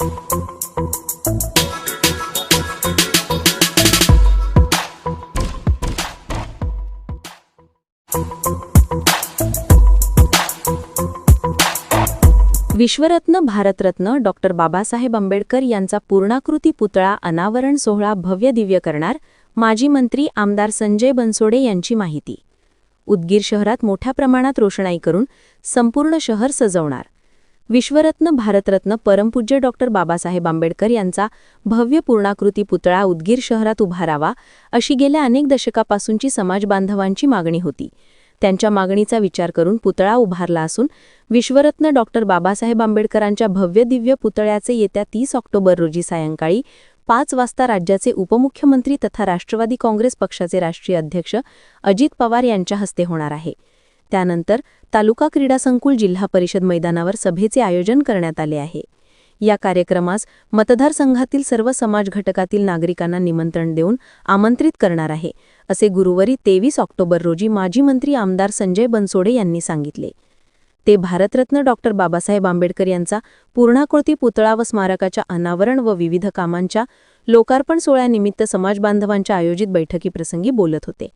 विश्वरत्न Bharat Ratna doctor Babasaheb Ambedkar यांचा पूर्णाकृती पुतळा अनावरण सोहळा भव्य दिव्य करणार माजी मंत्री आमदार संजय बनसोडे यांची माहिती. उदगीर शहरात मोठ्या प्रमाणात रोषणाई करून संपूर्ण शहर सजवणार विश्वरत्न भारतरत्न परमपूज्य डॉक्टर बाबासाहेब आंबेडकर यांचा भव्य पूर्णाकृती पुतळा उदगीर शहरात उभारावा अशी गेल्या अनेक दशकापासूनची समाजबांधवांची मागणी होती. त्यांच्या मागणीचा विचार करून पुतळा उभारला असून विश्वरत्न डॉक्टर बाबासाहेब आंबेडकरांच्या भव्य दिव्य पुतळ्याचे येत्या तीस ऑक्टोबर रोजी सायंकाळी पाच वाजता राज्याचे उपमुख्यमंत्री तथा राष्ट्रवादी काँग्रेस पक्षाचे राष्ट्रीय अध्यक्ष अजित पवार यांच्या हस्ते होणार आहे. त्यानंतर तालुका क्रीडा संकुल जिल्हा परिषद मैदानावर सभेचे आयोजन करण्यात आले आहे. या कार्यक्रमास मतदारसंघातील सर्व समाज घटकातील नागरिकांना निमंत्रण देऊन आमंत्रित करणार आहे असे गुरुवारी तेवीस ऑक्टोबर रोजी माजी मंत्री आमदार संजय बनसोडे यांनी सांगितले. ते भारतरत्न डॉक्टर बाबासाहेब आंबेडकर यांचा पूर्णाकृती पुतळा व स्मारकाच्या अनावरण व विविध कामांच्या लोकार्पण सोहळ्यानिमित्त समाजबांधवांच्या आयोजित बैठकीप्रसंगी बोलत होते.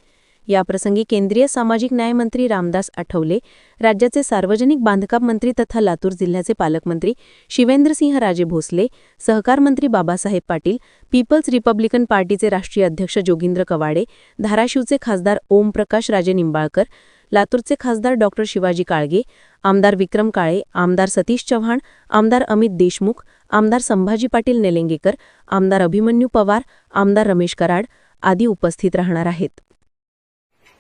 याप्रसंगी केंद्रीय सामाजिक न्यायमंत्री रामदास आठवले राज्याचे सार्वजनिक बांधकाम मंत्री तथा लातूर जिल्ह्याचे पालकमंत्री शिवेंद्रसिंह राजे भोसले सहकार मंत्री बाबासाहेब पाटील पीपल्स रिपब्लिकन पार्टीचे राष्ट्रीय अध्यक्ष जोगिंद्र कवाडे धाराशिवचे खासदार ओमप्रकाश राजे निंबाळकर लातूरचे खासदार डॉक्टर शिवाजी काळगे आमदार विक्रम काळे आमदार सतीश चव्हाण आमदार अमित देशमुख आमदार संभाजी पाटील नेलेंगेकर आमदार अभिमन्यू पवार आमदार रमेश कराड आदी उपस्थित राहणार आहेत.